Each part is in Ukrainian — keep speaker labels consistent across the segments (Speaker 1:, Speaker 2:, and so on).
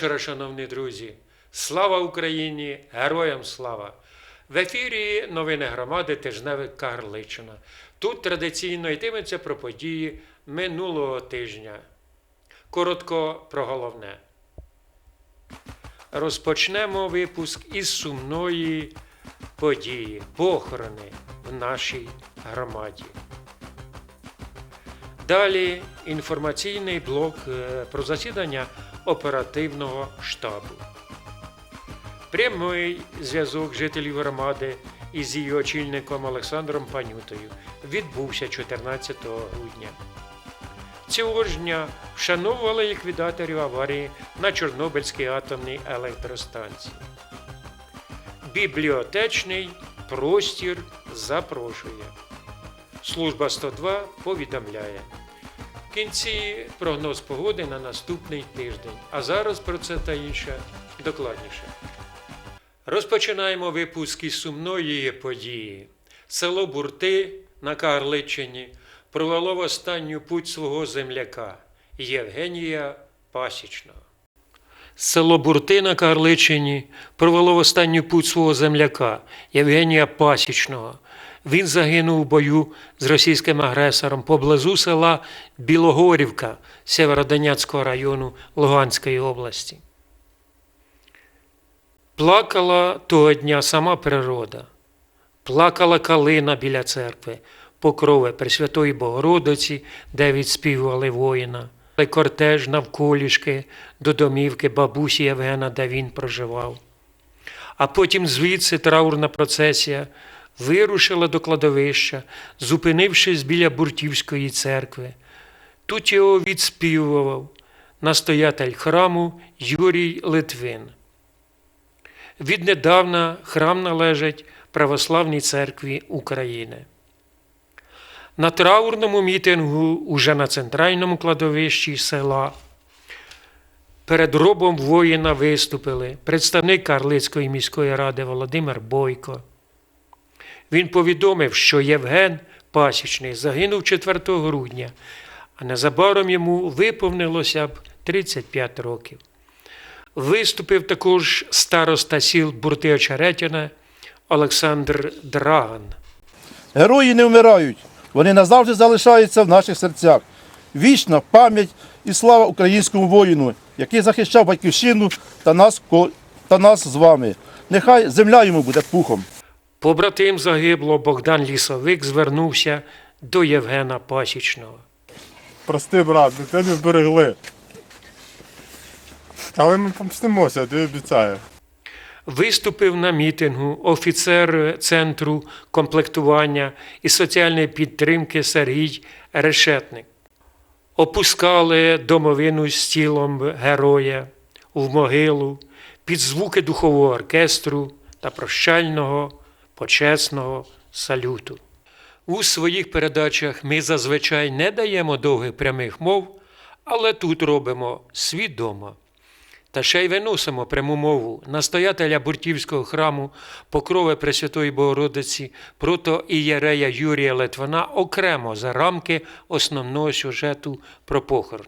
Speaker 1: Вечора, шановні друзі! Слава Україні! Героям слава! В ефірі новини громади Тижневик Карличина. Тут традиційно йтиметься про події минулого тижня. Коротко про головне. Розпочнемо випуск із сумної події похорони в нашій громаді. Далі інформаційний блок е, про засідання оперативного штабу. Прямий зв'язок жителів громади із її очільником Олександром Панютою відбувся 14 грудня. Цього ж дня вшановували ліквідаторів аварії на Чорнобильській атомній електростанції. Бібліотечний простір запрошує. Служба 102 повідомляє. Кінці прогноз погоди на наступний тиждень. А зараз про це та інше докладніше. Розпочинаємо випуск із сумної події. Село Бурти на Карличині провело в останню путь свого земляка Євгенія Пасічного. Село Бурти на Карличині провело в останню путь свого земляка Євгенія Пасічного. Він загинув у бою з російським агресором поблизу села Білогорівка Сєвєродонецького району Луганської області. Плакала того дня сама природа, плакала калина біля церкви, покрови Пресвятої Богородиці, де відспівували воїна, кортеж навколішки до домівки бабусі Євгена, де він проживав. А потім звідси траурна процесія вирушила до кладовища, зупинившись біля Буртівської церкви. Тут його відспівував настоятель храму Юрій Литвин. Віднедавна храм належить Православній церкві України. На траурному мітингу уже на центральному кладовищі села перед робом воїна виступили представник Карлицької міської ради Володимир Бойко. Він повідомив, що Євген Пасічний загинув 4 грудня, а незабаром йому виповнилося б 35 років. Виступив також староста сіл Бурти Очеретяна Олександр Драган.
Speaker 2: Герої не вмирають, вони назавжди залишаються в наших серцях. Вічна пам'ять і слава українському воїну, який захищав батьківщину та нас, та нас з вами. Нехай земля йому буде пухом.
Speaker 1: Побратим загибло Богдан Лісовик звернувся до Євгена Пасічного.
Speaker 3: Прости, брат, ми тебе вберегли. Але ми помстимося, тобі обіцяю.
Speaker 1: Виступив на мітингу офіцер Центру комплектування і соціальної підтримки Сергій Решетник. Опускали домовину з тілом героя в могилу під звуки духового оркестру та прощального почесного салюту. У своїх передачах ми зазвичай не даємо довгих прямих мов, але тут робимо свідомо. Та ще й виносимо пряму мову настоятеля Буртівського храму Покрови Пресвятої Богородиці прото ієрея Юрія Литвина окремо за рамки основного сюжету про похорон.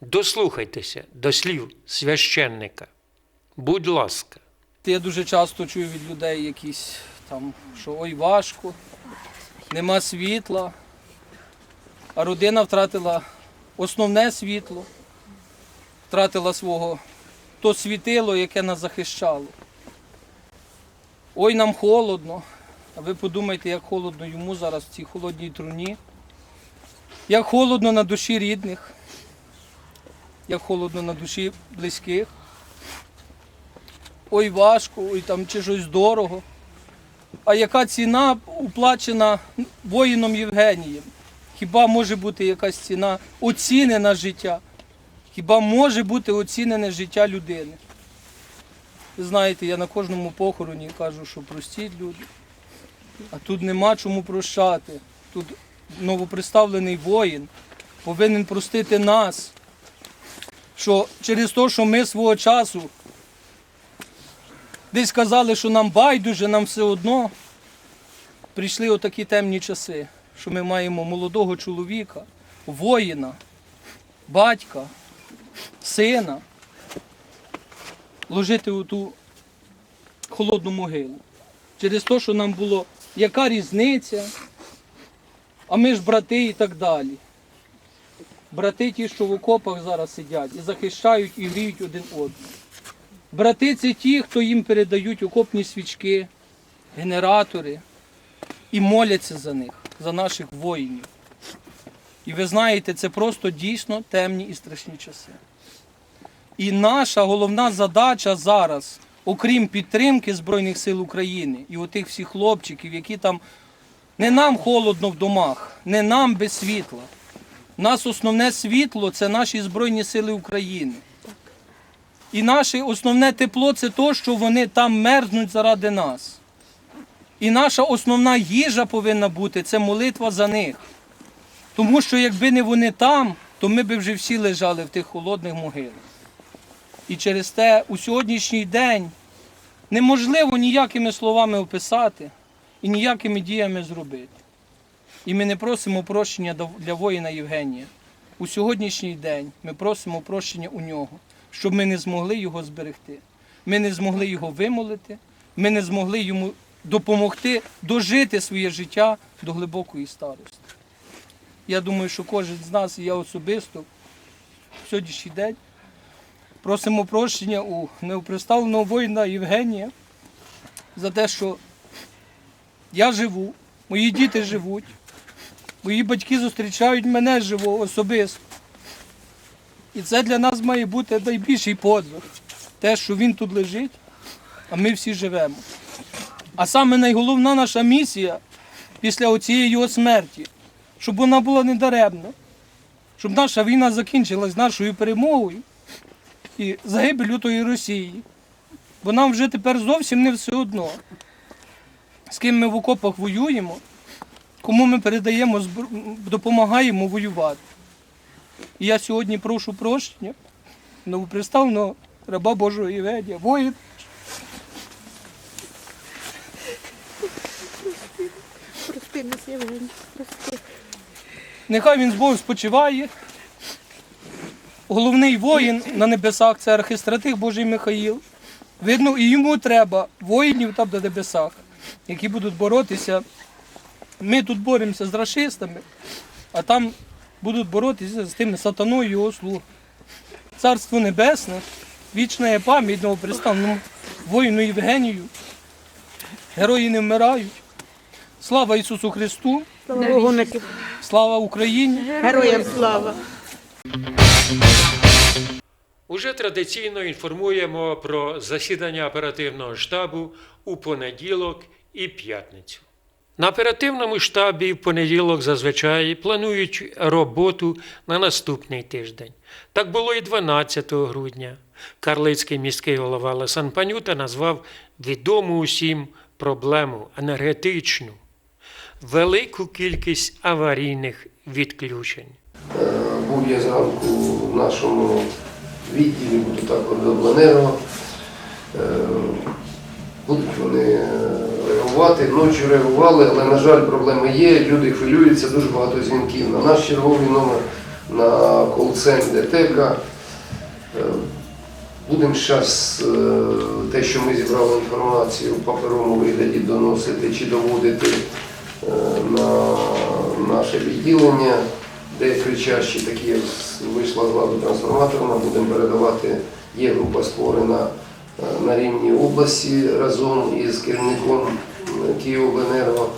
Speaker 1: Дослухайтеся до слів священника. Будь ласка.
Speaker 4: Я дуже часто чую від людей якісь там, що ой важко, нема світла, а родина втратила основне світло, втратила свого то світило, яке нас захищало. Ой, нам холодно. А ви подумайте, як холодно йому зараз в цій холодній труні. Як холодно на душі рідних, як холодно на душі близьких ой важко, ой там чи щось дорого. А яка ціна уплачена воїном Євгенієм? Хіба може бути якась ціна оцінена життя? Хіба може бути оцінене життя людини? Ви знаєте, я на кожному похороні кажу, що простіть люди. А тут нема чому прощати. Тут новоприставлений воїн повинен простити нас. Що через те, що ми свого часу Десь казали, що нам байдуже, нам все одно. Прийшли отакі темні часи, що ми маємо молодого чоловіка, воїна, батька, сина ложити у ту холодну могилу. Через те, що нам було, яка різниця, а ми ж брати і так далі. Брати ті, що в окопах зараз сидять і захищають і гріють один одного. Брати це ті, хто їм передають окопні свічки, генератори і моляться за них, за наших воїнів. І ви знаєте, це просто дійсно темні і страшні часи. І наша головна задача зараз, окрім підтримки Збройних сил України і отих всіх хлопчиків, які там не нам холодно в домах, не нам без світла. У нас основне світло це наші Збройні Сили України. І наше основне тепло це то, що вони там мерзнуть заради нас. І наша основна їжа повинна бути це молитва за них. Тому що якби не вони там, то ми б вже всі лежали в тих холодних могилах. І через те у сьогоднішній день неможливо ніякими словами описати і ніякими діями зробити. І ми не просимо прощення для воїна Євгенія. У сьогоднішній день ми просимо прощення у нього, щоб ми не змогли його зберегти. Ми не змогли його вимолити, ми не змогли йому допомогти дожити своє життя до глибокої старості. Я думаю, що кожен з нас, і я особисто, в сьогоднішній день просимо прощення у неоприставленого воїна Євгенія за те, що я живу, мої діти живуть, мої батьки зустрічають мене живого особисто. І це для нас має бути найбільший подвиг. Те, що він тут лежить, а ми всі живемо. А саме найголовна наша місія після оцієї його смерті, щоб вона була недаремна, щоб наша війна закінчилась нашою перемогою і загибелю тої Росії. Бо нам вже тепер зовсім не все одно, з ким ми в окопах воюємо, кому ми передаємо, допомагаємо воювати. І я сьогодні прошу прощення новоприставленого раба Божого Євгенія, воїн.
Speaker 5: Прости нас, Євгеній, прости.
Speaker 4: Нехай він з Богом спочиває. Головний воїн на небесах це архистратих Божий Михаїл. Видно, і йому треба воїнів там на небесах, які будуть боротися. Ми тут боремося з расистами, а там будуть боротися з тими сатаною його слуг. Царство Небесне, вічна є пам'ять новоприставленому воїну Євгенію. Герої не вмирають. Слава Ісусу Христу!
Speaker 5: Слава
Speaker 4: Слава Україні!
Speaker 5: Героям слава.
Speaker 1: Уже традиційно інформуємо про засідання оперативного штабу у понеділок і п'ятницю. На оперативному штабі в понеділок зазвичай планують роботу на наступний тиждень. Так було і 12 грудня. Карлицький міський голова Лесан Панюта назвав відому усім проблему енергетичну, велику кількість аварійних відключень.
Speaker 6: був я зранку в нашому відділі, буду до обленерго. Будуть вони е, реагувати. Ночі реагували, але, на жаль, проблеми є. Люди хвилюються, дуже багато дзвінків на наш черговий номер, на кол-центр ДТЕКа. Е, Будемо зараз те, що ми зібрали інформацію в паперовому вигляді, доносити чи доводити е, на наше відділення, де кричащі такі вийшла з ладу трансформаторна, будемо передавати, є група створена е, на рівні області разом із керівником е, Київобленерго.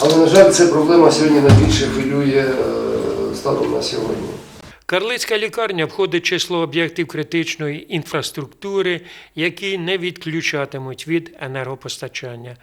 Speaker 6: Але, на жаль, ця проблема сьогодні найбільше хвилює е, станом на сьогодні.
Speaker 1: Карлицька лікарня входить число об'єктів критичної інфраструктури, які не відключатимуть від енергопостачання.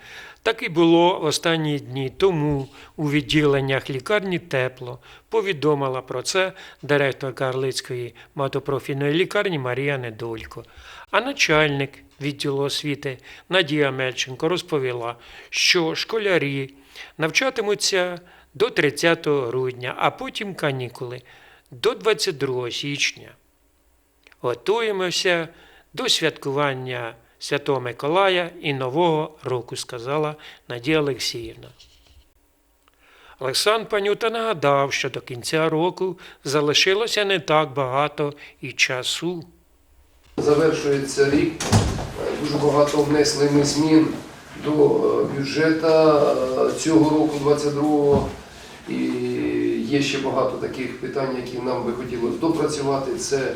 Speaker 1: Так і було в останні дні. Тому у відділеннях лікарні тепло повідомила про це директор Карлицької матопрофільної лікарні Марія Недолько. А начальник відділу освіти Надія Мельченко розповіла, що школярі навчатимуться до 30 грудня, а потім канікули до 22 січня. Готуємося до святкування Святого Миколая і Нового року, сказала Надія Олексіївна. Олександр Панюта нагадав, що до кінця року залишилося не так багато і часу.
Speaker 6: Завершується рік. Дуже багато внесли ми змін до е, бюджету е, цього року, 22-го. І є ще багато таких питань, які нам би хотілося допрацювати. Це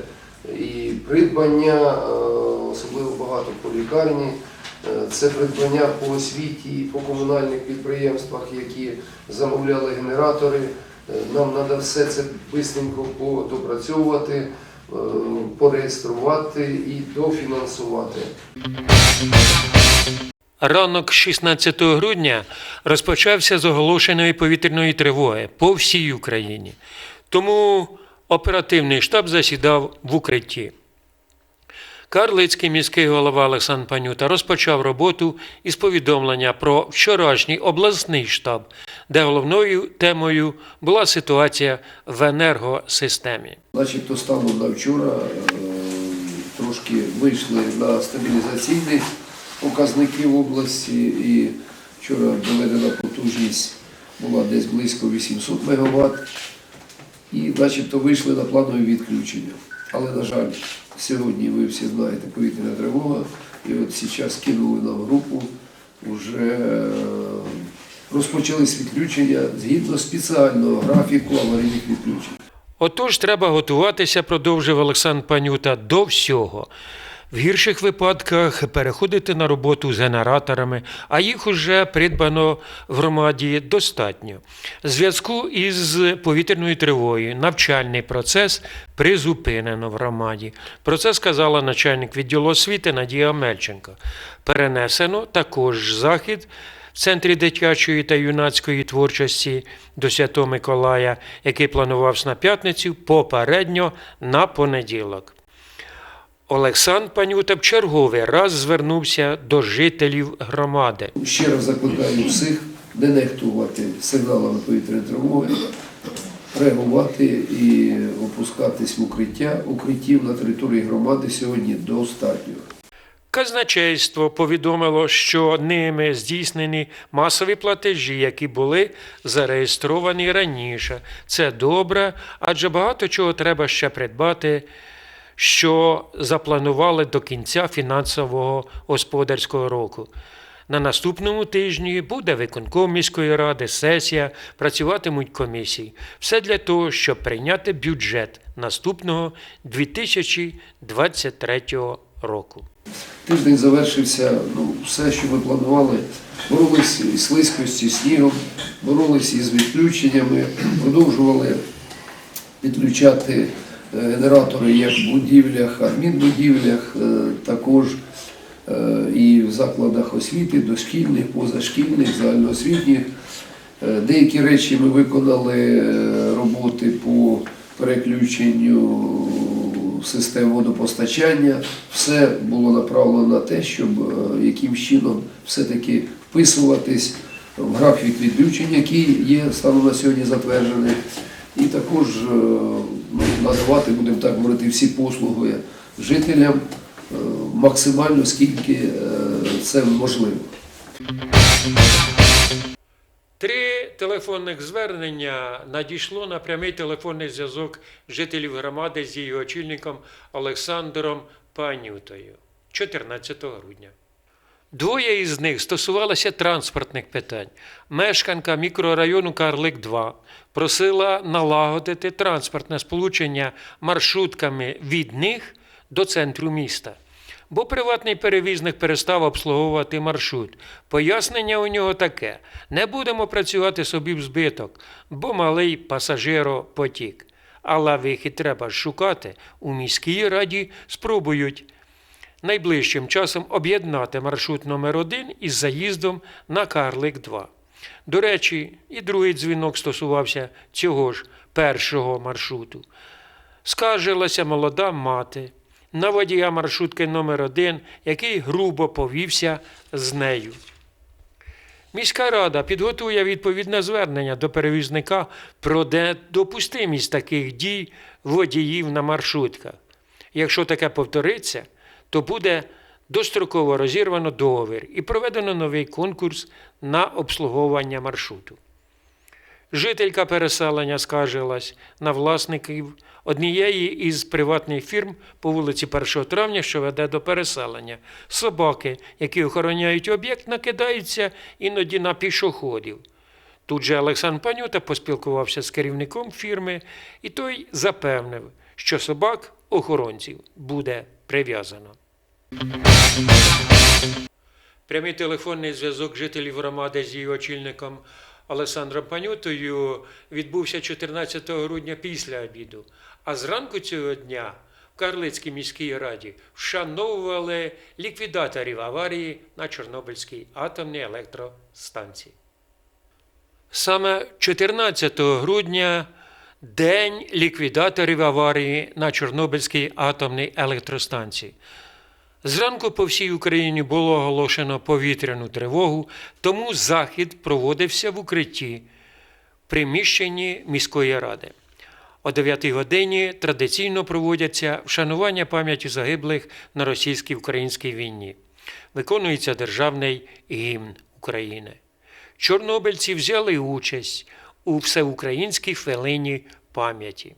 Speaker 6: і придбання, е, особливо багато по лікарні, це придбання по освіті, по комунальних підприємствах, які замовляли генератори. Нам треба все це швидко допрацьовувати, пореєструвати і дофінансувати.
Speaker 1: Ранок 16 грудня розпочався з оголошеної повітряної тривоги по всій Україні. Тому оперативний штаб засідав в укритті. Карлицький міський голова Олександр Панюта розпочав роботу із повідомлення про вчорашній обласний штаб, де головною темою була ситуація в енергосистемі.
Speaker 6: Начебто станом на вчора е, трошки вийшли на стабілізаційні показники в області і вчора доведена потужність була десь близько 800 МВт і начебто вийшли на планові відключення. Але, на жаль, сьогодні ви всі знаєте повітряна тривога, і от зараз кинули нам групу, вже е, розпочались відключення згідно спеціального графіку аварійних відключень.
Speaker 1: Отож, треба готуватися, продовжив Олександр Панюта, до всього. В гірших випадках переходити на роботу з генераторами, а їх уже придбано в громаді достатньо. Зв'язку із повітряною тривогою навчальний процес призупинено в громаді. Про це сказала начальник відділу освіти Надія Мельченко. Перенесено також захід Центрі дитячої та юнацької творчості до Святого Миколая, який планувався на п'ятницю, попередньо на понеділок. Олександр Панюта в черговий раз звернувся до жителів громади.
Speaker 6: Ще раз закликаю всіх не нехтувати сигналами повітряної тривоги, реагувати і опускатись в укриття. Укриттів на території громади сьогодні достатньо.
Speaker 1: Казначейство повідомило, що ними здійснені масові платежі, які були зареєстровані раніше. Це добре, адже багато чого треба ще придбати, що запланували до кінця фінансового господарського року. На наступному тижні буде виконком міської ради, сесія, працюватимуть комісії. Все для того, щоб прийняти бюджет наступного 2023 року.
Speaker 6: Тиждень завершився, ну, все, що ми планували. Боролися із слизькості, снігом, боролися із відключеннями, продовжували підключати е, генератори як в будівлях, адмінбудівлях, е, також е, і в закладах освіти, дошкільних, позашкільних, загальноосвітніх. Деякі речі ми виконали роботи по переключенню систем водопостачання. Все було направлено на те, щоб е, яким чином все-таки вписуватись в графік відключень, який є станом на сьогодні затверджений. І також е, ну, надавати, будемо так говорити, всі послуги жителям е, максимально скільки це можливо.
Speaker 1: Три телефонних звернення надійшло на прямий телефонний зв'язок жителів громади з її очільником Олександром Панютою 14 грудня. Двоє із них стосувалося транспортних питань. Мешканка мікрорайону Карлик 2 просила налагодити транспортне сполучення маршрутками від них до центру міста. Бо приватний перевізник перестав обслуговувати маршрут. Пояснення у нього таке: не будемо працювати собі в збиток, бо малий пасажиропотік. Але вихід треба шукати. У міській раді спробують найближчим часом об'єднати маршрут номер 1 із заїздом на Карлик 2. До речі, і другий дзвінок стосувався цього ж першого маршруту. Скаржилася молода мати на водія маршрутки номер 1 який грубо повівся з нею. Міська рада підготує відповідне звернення до перевізника про недопустимість таких дій водіїв на маршрутках. Якщо таке повториться, то буде достроково розірвано договір і проведено новий конкурс на обслуговування маршруту. Жителька переселення скаржилась на власників однієї із приватних фірм по вулиці 1 травня, що веде до переселення. Собаки, які охороняють об'єкт, накидаються іноді на пішоходів. Тут же Олександр Панюта поспілкувався з керівником фірми, і той запевнив, що собак охоронців буде прив'язано. Прямий телефонний зв'язок жителів громади з її очільником Олександром Панютою відбувся 14 грудня після обіду. А зранку цього дня в Карлицькій міській раді вшановували ліквідаторів аварії на Чорнобильській атомній електростанції. Саме 14 грудня День ліквідаторів аварії на Чорнобильській атомній електростанції. Зранку по всій Україні було оголошено повітряну тривогу, тому захід проводився в укритті в приміщенні міської ради. О 9 годині традиційно проводяться вшанування пам'яті загиблих на російсько-українській війні. Виконується державний гімн України. Чорнобильці взяли участь у всеукраїнській хвилині пам'яті.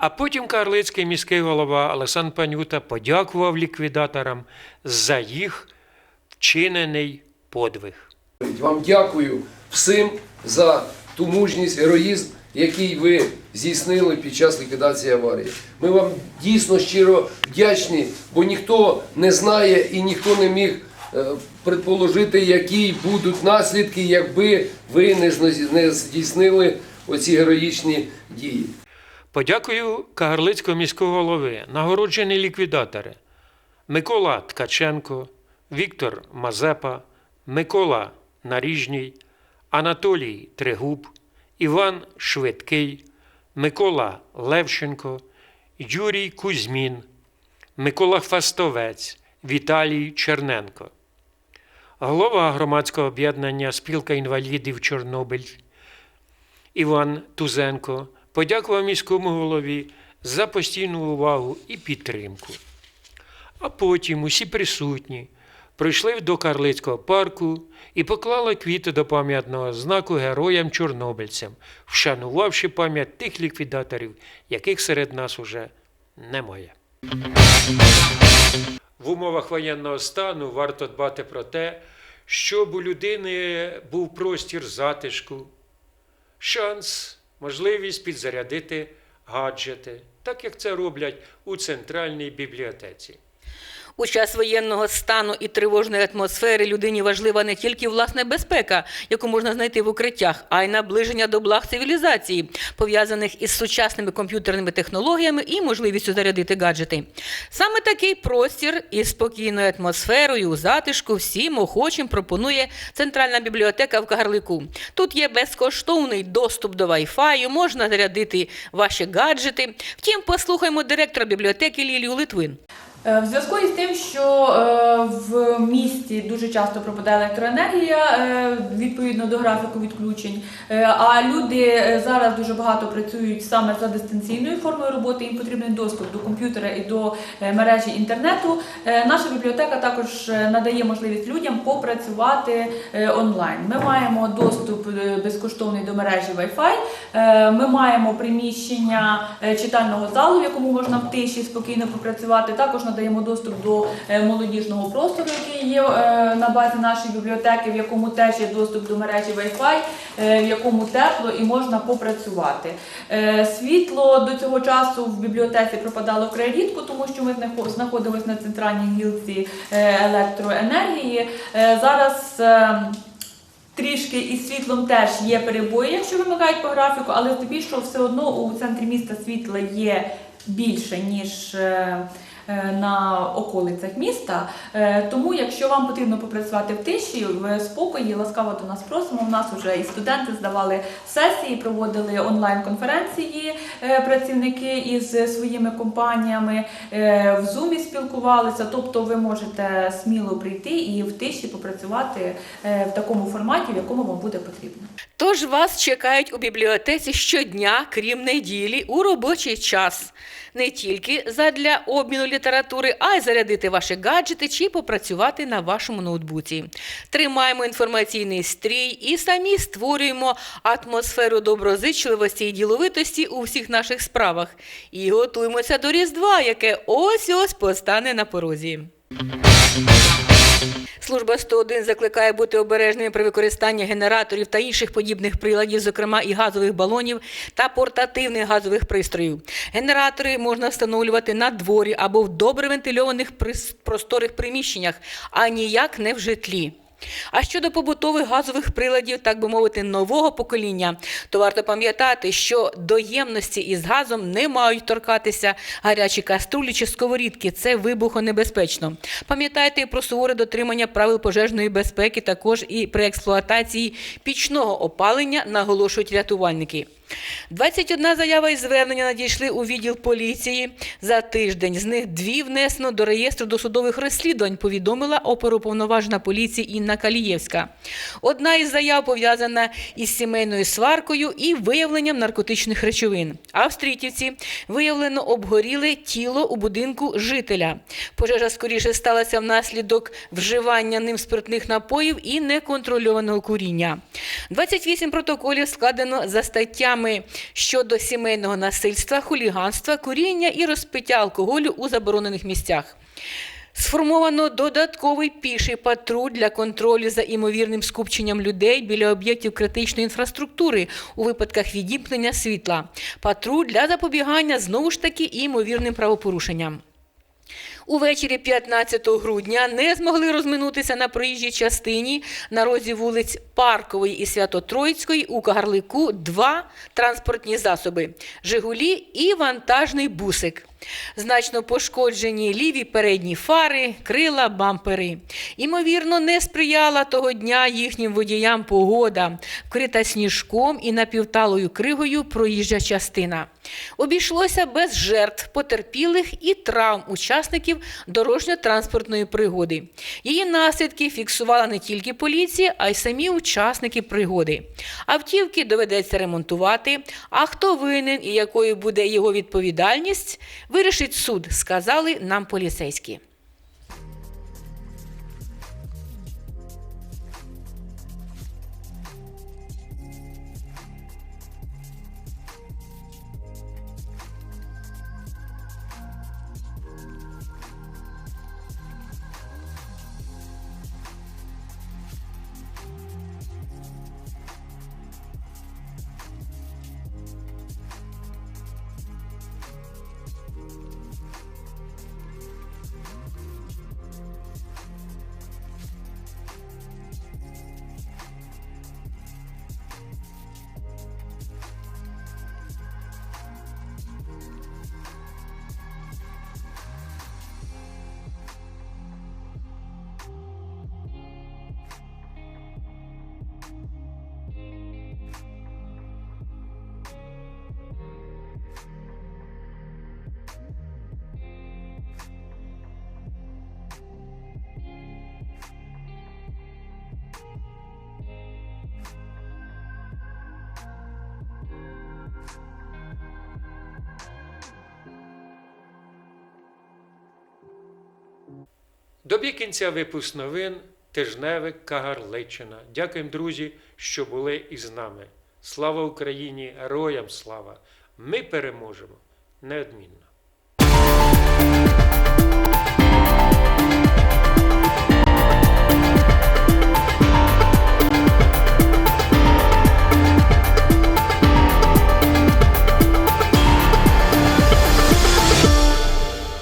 Speaker 1: А потім карлицький міський голова Олександр Панюта подякував ліквідаторам за їх вчинений подвиг.
Speaker 6: Вам дякую всім за ту мужність, героїзм, який ви здійснили під час ліквідації аварії. Ми вам дійсно щиро вдячні, бо ніхто не знає і ніхто не міг е, предположити, які будуть наслідки, якби ви не здійснили оці героїчні дії.
Speaker 1: Подякую Кагарлицького міського голови, нагороджені ліквідатори Микола Ткаченко, Віктор Мазепа, Микола Наріжній, Анатолій Трегуб, Іван Швидкий, Микола Левченко, Юрій Кузьмін, Микола Фастовець, Віталій Черненко. Голова громадського об'єднання Спілка інвалідів Чорнобиль Іван Тузенко подякував міському голові за постійну увагу і підтримку. А потім усі присутні прийшли до Карлицького парку і поклали квіти до пам'ятного знаку героям-чорнобильцям, вшанувавши пам'ять тих ліквідаторів, яких серед нас уже немає. В умовах воєнного стану варто дбати про те, щоб у людини був простір затишку, шанс, можливість підзарядити гаджети, так як це роблять у центральній бібліотеці.
Speaker 7: У час воєнного стану і тривожної атмосфери людині важлива не тільки власна безпека, яку можна знайти в укриттях, а й наближення до благ цивілізації, пов'язаних із сучасними комп'ютерними технологіями і можливістю зарядити гаджети. Саме такий простір із спокійною атмосферою, у затишку всім охочим пропонує центральна бібліотека в Кагарлику. Тут є безкоштовний доступ до Wi-Fi, можна зарядити ваші гаджети. Втім, послухаймо директора бібліотеки Лілію Литвин.
Speaker 8: Е, В зв'язку із тим, що е, в місті дуже часто пропадає електроенергія е, відповідно до графіку відключень, а люди зараз дуже багато працюють саме за дистанційною формою роботи, їм потрібен доступ до комп'ютера і до мережі інтернету. Наша бібліотека також надає можливість людям попрацювати онлайн. Ми маємо доступ безкоштовний до мережі Wi-Fi, ми маємо приміщення читального залу, в якому можна в тиші спокійно попрацювати. Також надаємо доступ до е, молодіжного простору, який є е, на базі нашої бібліотеки, в якому теж є доступ до мережі Wi-Fi, е, в якому тепло і можна попрацювати. Світло до цього часу в бібліотеці пропадало вкрай рідко, тому що ми знахо- знаходились на центральній гілці електроенергії. Зараз Трішки із світлом теж є перебої, якщо вимагають по графіку, але здебільшого все одно у центрі міста світла є більше, ніж на околицях міста. Е, Тому, якщо вам потрібно попрацювати в тиші, в спокої, ласкаво до нас просимо. У нас вже і студенти здавали сесії, проводили онлайн-конференції е, працівники із своїми компаніями, е, в зумі спілкувалися. Тобто ви можете сміло прийти і в тиші попрацювати е, в такому форматі, в якому вам буде потрібно.
Speaker 7: Тож вас чекають у бібліотеці щодня, крім неділі, у робочий час. Не тільки задля обміну літератури, а й зарядити ваші гаджети чи попрацювати на вашому ноутбуці. Тримаємо інформаційний стрій і самі створюємо атмосферу доброзичливості і діловитості у всіх наших справах. І готуємося до Різдва, яке ось ось постане на порозі. Служба 101 закликає бути обережними при використанні генераторів та інших подібних приладів, зокрема і газових балонів та портативних газових пристроїв. Генератори можна встановлювати на дворі або в добре вентильованих просторих приміщеннях, а ніяк не в житлі. А щодо побутових газових приладів, так би мовити, нового покоління, то варто пам'ятати, що до ємності із газом не мають торкатися гарячі каструлі чи сковорідки. Це вибухонебезпечно. Пам'ятайте про суворе дотримання правил пожежної безпеки, також і при експлуатації пічного опалення, наголошують рятувальники. 21 заява і звернення надійшли у відділ поліції за тиждень. З них дві внесено до реєстру досудових розслідувань, повідомила оперуповноважена поліції Інна Калієвська. Одна із заяв пов'язана із сімейною сваркою і виявленням наркотичних речовин. А в Стрітівці виявлено обгоріле тіло у будинку жителя. Пожежа скоріше сталася внаслідок вживання ним спиртних напоїв і неконтрольованого куріння. 28 протоколів складено за статтями щодо сімейного насильства, хуліганства, куріння і розпиття алкоголю у заборонених місцях. Сформовано додатковий піший патруль для контролю за імовірним скупченням людей біля об'єктів критичної інфраструктури у випадках відімкнення світла. Патруль для запобігання знову ж таки імовірним правопорушенням. Увечері 15 грудня не змогли розминутися на проїжджій частині на розі вулиць Паркової і Свято-Троїцької у Кагарлику два транспортні засоби Жигулі і вантажний бусик. Значно пошкоджені ліві передні фари, крила, бампери. Імовірно, не сприяла того дня їхнім водіям погода, вкрита сніжком і напівталою кригою проїжджа частина. Обійшлося без жертв, потерпілих і травм учасників дорожньо-транспортної пригоди. Її наслідки фіксувала не тільки поліція, а й самі учасники пригоди. Автівки доведеться ремонтувати. А хто винен і якою буде його відповідальність, вирішить суд, сказали нам поліцейські.
Speaker 1: Добі кінця випуск новин Тижневик Кагарличина. Дякуємо, друзі, що були із нами. Слава Україні! Героям слава! Ми переможемо неодмінно.